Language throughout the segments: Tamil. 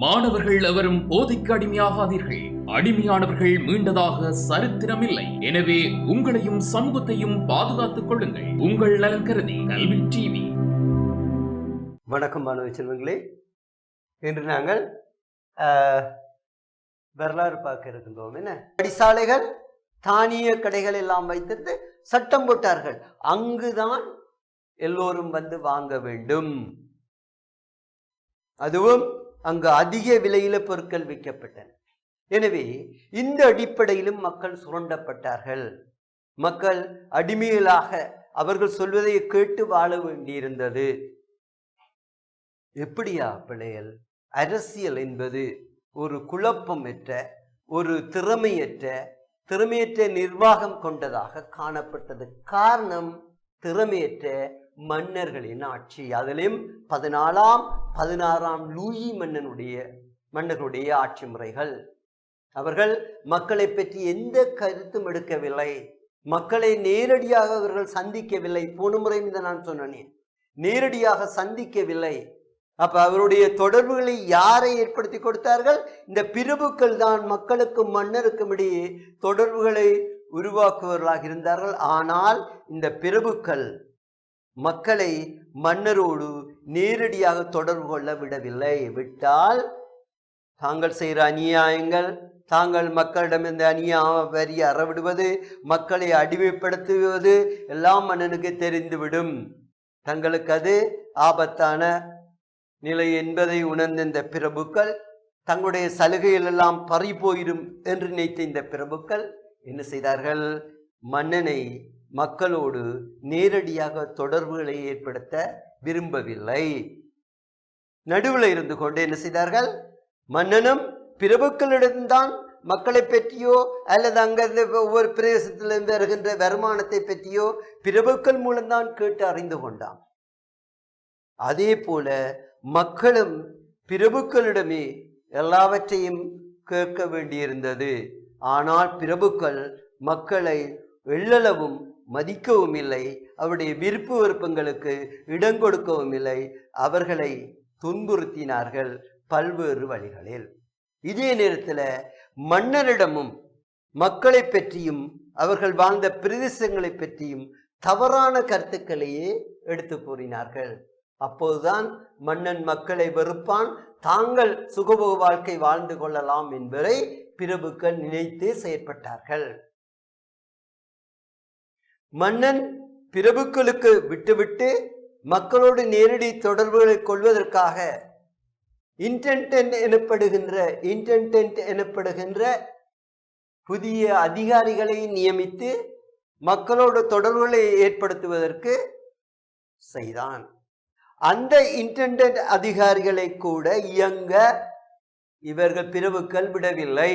மாணவர்கள் எவரும் போதைக்கு அடிமையாகாதீர்கள். அடிமையானவர்கள் மீண்டதாக சரித்திரமில்லை. எனவே உங்களையும் சமூகத்தையும் பாதுகாத்துக் கொள்ளுங்கள். உங்கள் நலன் கருதி கல்வி டிவி. வணக்கம் மாணவ செல்வங்களே. இன்று நாங்கள் ஆஹ், வரலாறு பார்க்க இருக்கின்றோம். என்ன? படிசாலைகள் தானிய கடைகள் எல்லாம் வைத்திருந்து சட்டம் போட்டார்கள். அங்குதான் எல்லோரும் வந்து வாங்க வேண்டும். அதுவும் அங்கு அதிக விலையில பொருட்கள் விற்கப்பட்டன. எனவே இந்த அடிப்படையிலும் மக்கள் சுரண்டப்பட்டார்கள். மக்கள் அடிமைகளாக அவர்கள் சொல்வதை கேட்டு வாழ வேண்டியிருந்தது. எப்படியா பிள்ளைகள்? அரசியல் என்பது ஒரு குழப்பமற்ற ஒரு திறமையற்ற திறமையற்ற நிர்வாகம் கொண்டதாக காணப்பட்டது. காரணம் திறமையற்ற மன்னர்களின் ஆட்சி. அதிலும் பதினாலாம் பதினாறாம் லூயி மன்னனுடைய மன்னர்களுடைய ஆட்சி முறைகள். அவர்கள் மக்களை பற்றி எந்த கருத்தும் எடுக்கவில்லை. மக்களை நேரடியாக அவர்கள் சந்திக்கவில்லை. போன முறையும் இதை நான் சொன்னேன். நேரடியாக சந்திக்கவில்லை. அப்ப அவருடைய தொடர்புகளை யாரை ஏற்படுத்தி கொடுத்தார்கள்? இந்த பிரபுக்கள் தான் மக்களுக்கும் மன்னருக்கும் இடையே தொடர்புகளை உருவாக்குவர்களாக இருந்தார்கள். ஆனால் இந்த பிரபுக்கள் மக்களை மன்னரோடு நேரடியாக தொடர்பு கொள்ள விடவில்லை. விட்டால் தாங்கள் செய்கிற அநியாயங்கள் தாங்கள் மக்களிடம் இந்த அநியாய வரி அறவிடுவது மக்களை அடிமைப்படுத்துவது எல்லாம் மன்னனுக்கு தெரிந்துவிடும். தங்களுக்கு அது ஆபத்தான நிலை என்பதை உணர்ந்த இந்த பிரபுக்கள் தங்களுடைய சலுகைகள் எல்லாம் பறி போயிடும் என்று நினைத்த இந்த பிரபுக்கள் என்ன செய்தார்கள்? மன்னனை மக்களோடு நேரடியாக தொடர்புகளை ஏற்படுத்த விரும்பவில்லை. நடுவில் இருந்து கொண்டு என்ன செய்தார்கள்? மன்னனும் பிரபுக்களிடம்தான் மக்களை பற்றியோ அல்லது அங்கிருந்து ஒவ்வொரு பிரதேசத்திலிருந்து வருகின்ற வருமானத்தை பற்றியோ பிரபுக்கள் மூலம்தான் கேட்டு அறிந்து கொண்டான். அதே போல மக்களும் பிரபுக்களிடமே எல்லாவற்றையும் கேட்க வேண்டியிருந்தது. ஆனால் பிரபுக்கள் மக்களை எள்ளளவும் மதிக்கவும் இல்லை அவருடைய விருப்பு விருப்பங்களுக்கு இடம் கொடுக்கவும் இல்லை அவர்களை துன்புறுத்தினார்கள் பல்வேறு வழிகளில். இதே நேரத்தில் மன்னரிடமும் மக்களை பற்றியும் அவர்கள் வாழ்ந்த பிரதேசங்களை பற்றியும் தவறான கருத்துக்களையே எடுத்து கூறினார்கள். அப்போதுதான் மன்னன் மக்களை வெறுப்பான் தாங்கள் சுகபோக வாழ்க்கை வாழ்ந்து கொள்ளலாம் என்பதை பிரபுக்கள் நினைத்து செயற்பட்டார்கள். மன்னன் பிரபுக்களுக்கு விட்டுவிட்டு மக்களோடு நேரடி தொடர்புகளை கொள்வதற்காக இன்டென்டென்ட் எனப்படுகின்ற இன்டென்டென்ட் எனப்படுகின்ற புதிய அதிகாரிகளை நியமித்து மக்களோட தொடர்புகளை ஏற்படுத்துவதற்கு செய்தான். அந்த இன்டென்டென்ட் அதிகாரிகளை கூட இயங்க இவர்கள் பிறவுக்கள் விடவில்லை.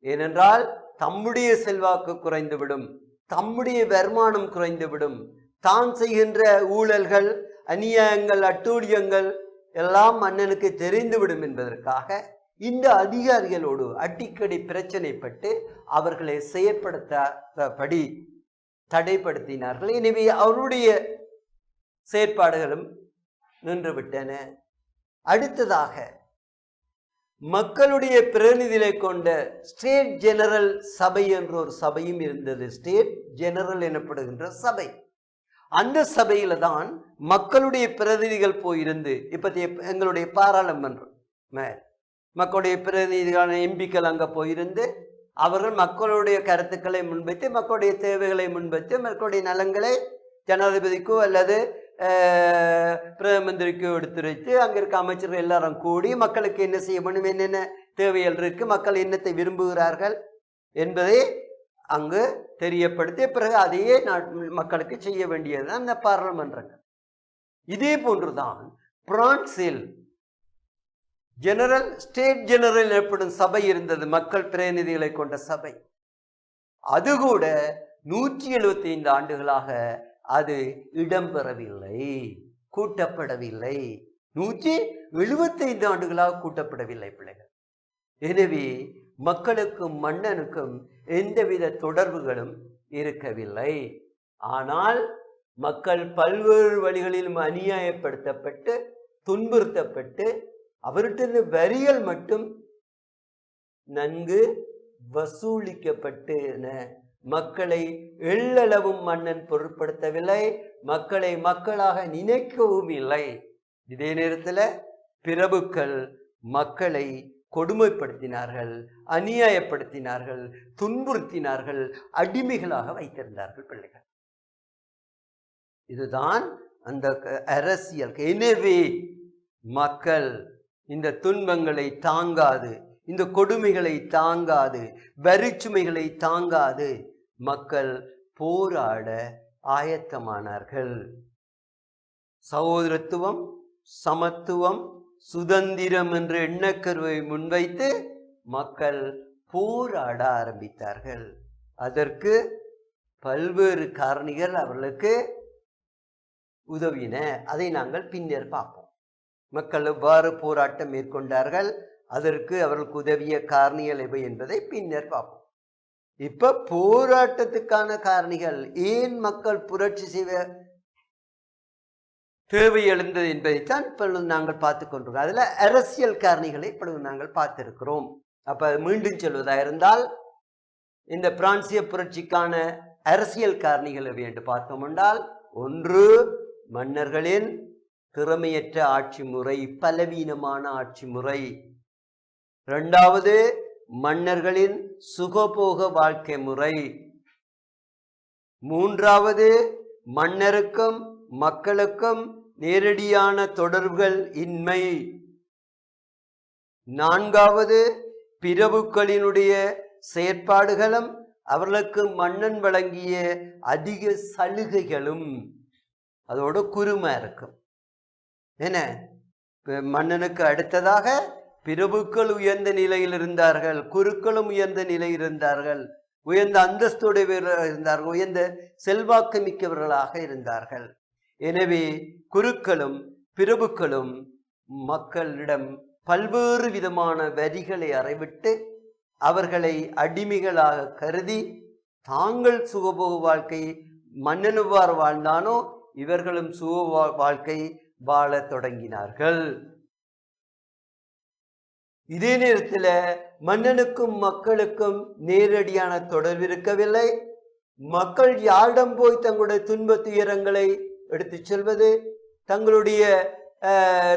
ஏனென்றால் தம்முடைய செல்வாக்கு குறைந்துவிடும். தம்முடைய வருமானம் குறைந்துவிடும். தான் செய்கின்ற ஊழல்கள் அநியாயங்கள் அட்டூழியங்கள் எல்லாம் மன்னனுக்கு தெரிந்துவிடும் என்பதற்காக இந்த அதிகாரிகளோடு அடிக்கடி பிரச்சனைப்பட்டு அவர்களை செயற்படுத்தபடி தடைப்படுத்தினார்கள். எனவே அவருடைய செயற்பாடுகளும் நின்றுவிட்டன. அடுத்ததாக மக்களுடைய பிரதிநிதிகளை கொண்ட ஸ்டேட் ஜெனரல் சபை என்ற ஒரு சபையும் இருந்தது. ஸ்டேட் ஜெனரல் எனப்படுகின்ற சபை. அந்த சபையில தான் மக்களுடைய பிரதிநிதிகள் போயிருந்து இப்பத்திய எங்களுடைய பாராளுமன்றம் மே- மக்களுடைய பிரதிநிதிகளான எம்பிக்கள் அங்க போயிருந்து அவர்கள் மக்களுடைய கருத்துக்களை முன்வைத்து மக்களுடைய தேவைகளை முன்வைத்து மக்களுடைய நலன்களை ஜனாதிபதிக்கோ அல்லது பிரதம மந்திரிக்கோ எடுத்துரைத்து அங்கே இருக்க அமைச்சர்கள் எல்லாரும் கூடி மக்களுக்கு என்ன செய்ய வேண்டும் என்னென்ன தேவைகள் இருக்கு மக்கள் என்னத்தை விரும்புகிறார்கள் என்பதை அங்கு தெரியப்படுத்தி பிறகு அதையே நாட்- மக்களுக்கு செய்ய வேண்டியதுதான் இந்த பாராளுமன்றங்கள். இதே போன்றுதான் பிரான்சில் ஜெனரல் ஸ்டேட் ஜெனரல் எனப்படும் சபை இருந்தது மக்கள் பிரதிநிதிகளை கொண்ட சபை. அது கூட நூற்றி எழுபத்தி ஐந்து ஆண்டுகளாக அது இடம்பெறவில்லை கூட்டப்படவில்லை. நூற்றி எழுபத்தைந்து ஆண்டுகளாக கூட்டப்படவில்லை பிள்ளைகள். எனவே மக்களுக்கும் மன்னனுக்கும் எந்தவித தொடர்புகளும் இருக்கவில்லை. ஆனால் மக்கள் பல்வேறு வழிகளிலும் அநியாயப்படுத்தப்பட்டு துன்புறுத்தப்பட்டு அவர்கிட்ட வரிகள் மட்டும் நன்கு வசூலிக்கப்பட்டு என மக்களை எள்ளளவும் மன்னன் பொருட்படுத்தவில்லை மக்களை மக்களாக நினைக்கவும் இல்லை. இதே நேரத்தில் பிரபுக்கள் மக்களை கொடுமைப்படுத்தினார்கள் அநியாயப்படுத்தினார்கள் துன்புறுத்தினார்கள் அடிமைகளாக வைத்திருந்தார்கள் பிள்ளைகள். இதுதான் அந்த க- அரசியல். எனவே மக்கள் இந்த துன்பங்களை தாங்காது. இந்த கொடுமைகளை தாங்காது வரிச்சுமைகளை தாங்காது. மக்கள் போராட ஆயத்தமானார்கள். சகோதரத்துவம் சமத்துவம் சுதந்திரம் என்ற எண்ணக்கருவை முன்வைத்து மக்கள் போராட ஆரம்பித்தார்கள். அதற்கு பல்வேறு காரணிகள் அவர்களுக்கு உதவின. அதை நாங்கள் பின்னர் பார்ப்போம். மக்கள் எவ்வாறு போராட்டம் மேற்கொண்டார்கள்? அதற்கு அவர்களுக்கு உதவிய காரணிகள் எவை என்பதை பின்னர் பார்ப்போம். இப்போ போராட்டத்துக்கான காரணிகள் ஏன் மக்கள் புரட்சி செய்வ தேவை எழுந்தது என்பதைத்தான் இப்பொழுது நாங்கள் பார்த்து கொண்டிருக்கோம் அதில் அரசியல் காரணிகளை இப்பொழுது நாங்கள் பார்த்திருக்கிறோம். அப்போ மீண்டும் சொல்வதாக இருந்தால் இந்த பிரான்சிய புரட்சிக்கான அரசியல் காரணிகள் எவை என்று பார்த்தோம் என்றால் ஒன்று மன்னர்களின் திறமையற்ற ஆட்சி முறை பலவீனமான ஆட்சி முறை. ரெண்டாவது மன்னர்களின் சுகபோக வாழ்க்கை முறை. மூன்றாவது மன்னருக்கும் மக்களுக்கும் நேரடியான தொடர்புகள் இன்மை. நான்காவது பிரபுக்களினுடைய செயற்பாடுகளும் அவர்களுக்கு மன்னன் வழங்கிய அதிக சலுகைகளும். அதோட குருமா இருக்கும். என்ன? மன்னனுக்கு அடுத்ததாக பிரபுக்கள் உயர்ந்த நிலையில் இருந்தார்கள் குருக்களும் உயர்ந்த நிலையில் இருந்தார்கள் உயர்ந்த அந்தஸ்துடையவர்களாக இருந்தார்கள் உயர்ந்த செல்வாக்கு மிக்கவர்களாக இருந்தார்கள். எனவே குருக்களும் பிரபுக்களும் மக்களிடம் பல்வேறு விதமான வரிகளை அறைவிட்டு அவர்களை அடிமைகளாக கருதி தாங்கள் சுகபோக வாழ்க்கை மன்னனுவார் வாழ்ந்தானோ இவர்களும் சுக வாழ்க்கை வாழத் தொடங்கினார்கள். இதே நேரத்தில் மன்னனுக்கும் மக்களுக்கும் நேரடியான தொடர்பு இருக்கவில்லை. மக்கள் யாரிடம் போய் தங்களுடைய துன்ப துயரங்களை எடுத்துச் செல்வது? தங்களுடைய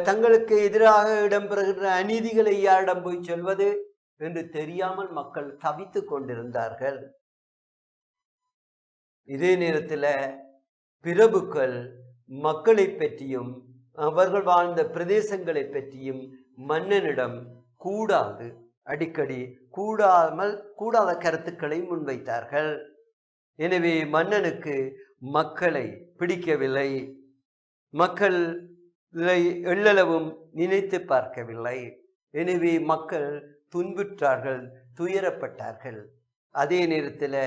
தங்களுக்கு எதிராக இடம்பெறுகின்ற அநீதிகளை யாரிடம் போய் சொல்வது? என்று தெரியாமல் மக்கள் தவித்துக் கொண்டிருந்தார்கள். இதே நேரத்தில் பிரபுக்கள் மக்களை பற்றியும் அவர்கள் வாழ்ந்த பிரதேசங்களை பற்றியும் மன்னனிடம் கூடாது. அடிக்கடி கூடாமல் கூடாத கருத்துக்களை முன்வைத்தார்கள். எனவே மன்னனுக்கு மக்களை பிடிக்கவில்லை. மக்களை எள்ளளவும் நினைத்து பார்க்கவில்லை. எனவே மக்கள் துன்புற்றார்கள் துயரப்பட்டார்கள். அதே நேரத்தில்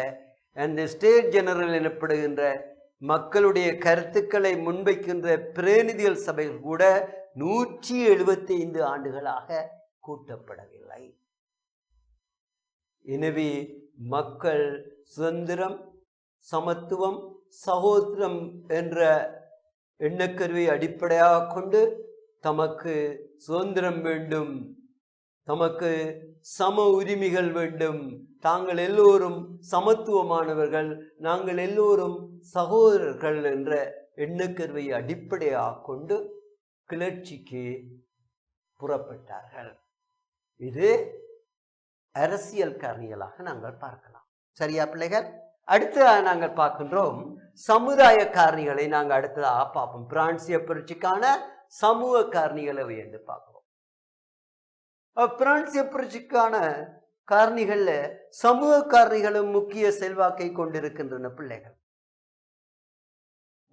அந்த ஸ்டேட் ஜெனரல் எனப்படுகின்ற மக்களுடைய கருத்துக்களை முன்வைக்கின்ற பிரதிநிதிகள் சபைகள் கூட நூற்றி எழுபத்தி ஐந்து ஆண்டுகளாக கூட்டப்படவில்லை. எனவே மக்கள் சுதந்திரம் சமத்துவம் சகோதரம் என்ற எண்ணக்கருவை அடிப்படையாக கொண்டு தமக்கு சுதந்திரம் வேண்டும். தமக்கு சம உரிமைகள் வேண்டும். தாங்கள் எல்லோரும் சமத்துவமானவர்கள் நாங்கள் எல்லோரும் சகோதரர்கள் என்ற எண்ணக்கருவை அடிப்படையாக கொண்டு கிளர்ச்சிக்கு புறப்பட்டார்கள். இது அரசியல் காரணிகளாக நாங்கள் பார்க்கலாம். சரியா பிள்ளைகள்? அடுத்து நாங்கள் பார்க்கின்றோம் சமுதாய காரணிகளை நாங்கள் அடுத்ததாக பார்ப்போம். பிரான்சிய புரட்சிக்கான சமூக காரணிகளை என்று பார்க்கிறோம் பிரான்சிய புரட்சிக்கான காரணிகள்ல சமூக காரணிகளும் முக்கிய செல்வாக்கை கொண்டிருக்கின்றன பிள்ளைகள்.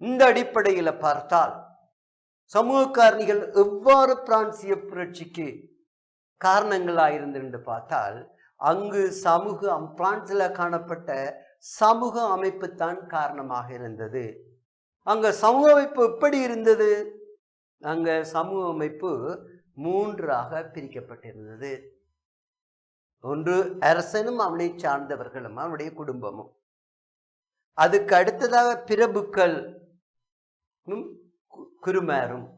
இந்த அடிப்படையில பார்த்தால் சமூக காரணிகள் எவ்வாறு பிரான்சிய புரட்சிக்கு காரணங்களாக இருந்துன்னு பார்த்தால் அங்கு சமூக பிரான்ஸில் காணப்பட்ட சமூக அமைப்பு தான் காரணமாக இருந்தது. அங்கே சமூக அமைப்பு எப்படி இருந்தது? அங்கே சமூக அமைப்பு மூன்றாக பிரிக்கப்பட்டிருந்தது. ஒன்று அரசனும் அவனை சார்ந்தவர்களும் அவனுடைய குடும்பமும். அதுக்கு அடுத்ததாக பிரபுக்கள் கு- குருமாரும்.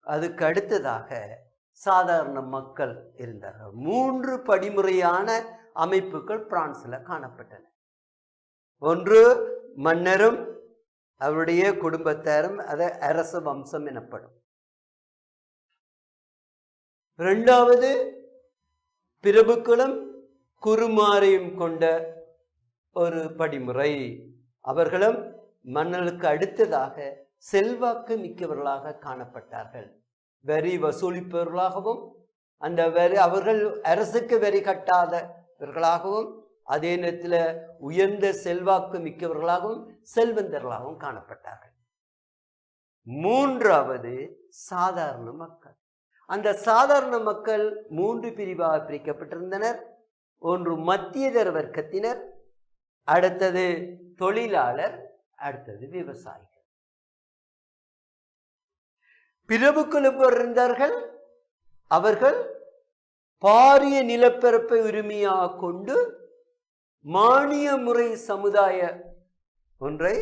அதுக்கு அடுத்ததாக சாதாரண மக்கள் இருந்தார்கள். மூன்று படிமுறையான அமைப்புகள் பிரான்ஸ்ல காணப்பட்டன. ஒன்று மன்னரும் அவருடைய குடும்பத்தாரும் அதை அரச வம்சம் எனப்படும். இரண்டாவது பிரபுக்களும் குருமாரையும் கொண்ட ஒரு படிமுறை. அவர்களும் மன்னர்களுக்கு அடுத்ததாக செல்வாக்கு மிக்கவர்களாக காணப்பட்டார்கள். வரி வசூலிப்பவர்களாகவும் அந்த வரி அவர்கள் அரசுக்கு வரி கட்டாதவர்களாகவும் அதே நேரத்தில் உயர்ந்த செல்வாக்கு மிக்கவர்களாகவும் செல்வந்தர்களாகவும் காணப்பட்டார்கள். மூன்றாவது சாதாரண மக்கள். அந்த சாதாரண மக்கள் மூன்று பிரிவாக பிரிக்கப்பட்டிருந்தனர். ஒன்று மத்தியதர வர்க்கத்தினர் அடுத்தது தொழிலாளர் அடுத்தது விவசாயிகள் பிரபுக்களும் இருந்தார்கள். அவர்கள் பாரிய நிலப்பரப்பை உரிமையாக கொண்டு மானிய முறை சமுதாய ஒன்றை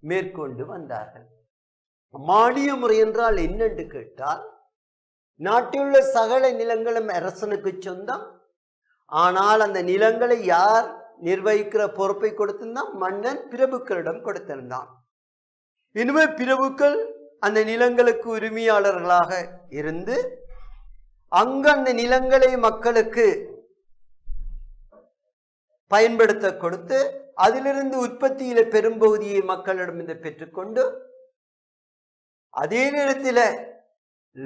மேற்கொண்டு வந்தார்கள். மானிய முறை என்றால் என்னென்று கேட்டால் நாட்டிலுள்ள சகல நிலங்களும் அரசனுக்கு சொந்தம். ஆனால் அந்த நிலங்களை யார் நிர்வகிக்கிற பொறுப்பை கொடுத்திருந்தான்? மன்னன் பிரபுக்களிடம் கொடுத்திருந்தான். இனிமே பிரபுக்கள் அந்த நிலங்களுக்கு உரிமையாளர்களாக இருந்து அங்கு அந்த நிலங்களை மக்களுக்கு பயன்படுத்த கொடுத்து அதிலிருந்து உற்பத்தியில பெரும்பகுதியை மக்களிடமிருந்து பெற்றுக்கொண்டு அதே நேரத்தில்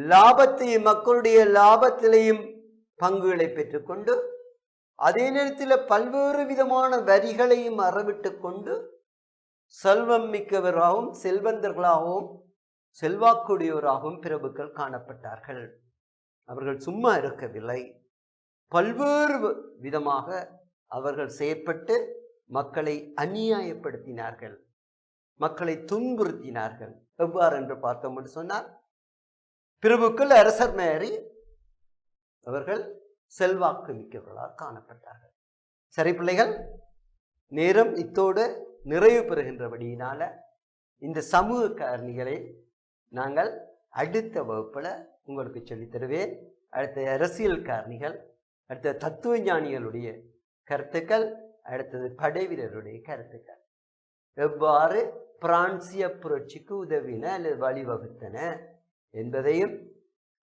லாபத்தையும் மக்களுடைய லாபத்திலையும் பங்குகளை பெற்றுக்கொண்டு அதே நேரத்தில் பல்வேறு விதமான வரிகளையும் அறவிட்டு கொண்டு செல்வம் மிக்கவராகவும் செல்வந்தர்களாகவும் செல்வாக்குடையோராகவும் பிரபுக்கள் காணப்பட்டார்கள். அவர்கள் சும்மா இருக்கவில்லை. பல்வேறு விதமாக அவர்கள் செயற்பட்டு மக்களை அநியாயப்படுத்தினார்கள். மக்களை துன்புறுத்தினார்கள். எவ்வாறு என்று பார்த்தோம் என்று சொன்னால் பிரபுக்கள் அரசர் மேரி அவர்கள் செல்வாக்கு மிக்கவர்களாக காணப்பட்டார்கள். சரி பிள்ளைகள் நேரம் இத்தோடு நிறைவு பெறுகின்றபடியினால இந்த சமூக காரணிகளை நாங்கள் அடுத்த வகுப்பில் உங்களுக்கு சொல்லித் தருவேன். அடுத்த அரசியல் காரணிகள் அடுத்த தத்துவ ஞானிகளுடைய கருத்துக்கள் அடுத்தது படைவீரருடைய கருத்துக்கள். எவ்வாறு பிரான்சிய புரட்சிக்கு உதவின அல்லது வழிவகுத்தன என்பதையும்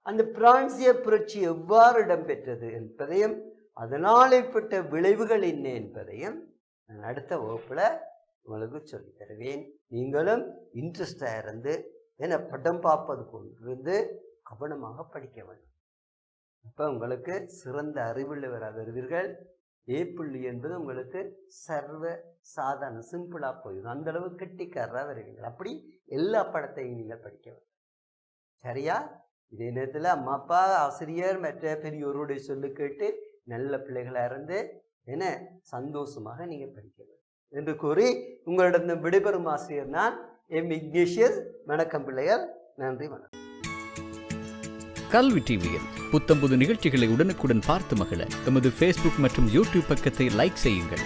அந்த பிரான்சிய புரட்சி எவ்வாறு இடம்பெற்றது என்பதையும் அதனால் ஏற்பட்ட விளைவுகள் என்ன என்பதையும் நான் அடுத்த வகுப்பில் உங்களுக்கு சொல்லித் தருவேன். நீங்களும் இன்ட்ரெஸ்டாக இருந்து என படம் பார்ப்பது கொண்டிருந்து கவனமாக படிக்க வேண்டும். அப்போ உங்களுக்கு சிறந்த அறிவுள்ளவராக வருவீர்கள் ஏ புள்ளி என்பது உங்களுக்கு சர்வ சாதாரண சிம்பிளாக போயிடும். அந்த அளவு கெட்டிக்காரராக வருவீர்கள். அப்படி எல்லா படத்தையும் நீங்கள் படிக்க வேண்டும். சரியா? இதே நேரத்தில் அம்மா அப்பா ஆசிரியர் மற்ற பெரியோருடைய சொல்லு கேட்டு நல்ல பிள்ளைகளாக இருந்து என்ன? சந்தோஷமாக நீங்கள் படிக்க வேண்டும். என்று கூறி உங்களிடம் விடைபெறும் ஆசிரியர் நான் எம் இக்னேஷியஸ் வணக்கம் பிள்ளைகள். நன்றி வணக்கம். கல்வி டிவியில் புத்தம்புது நிகழ்ச்சிகளை உடனுக்குடன் பார்த்து மகிழ எமது ஃபேஸ்புக் மற்றும் யூடியூப் பக்கத்தை லைக் செய்யுங்கள்.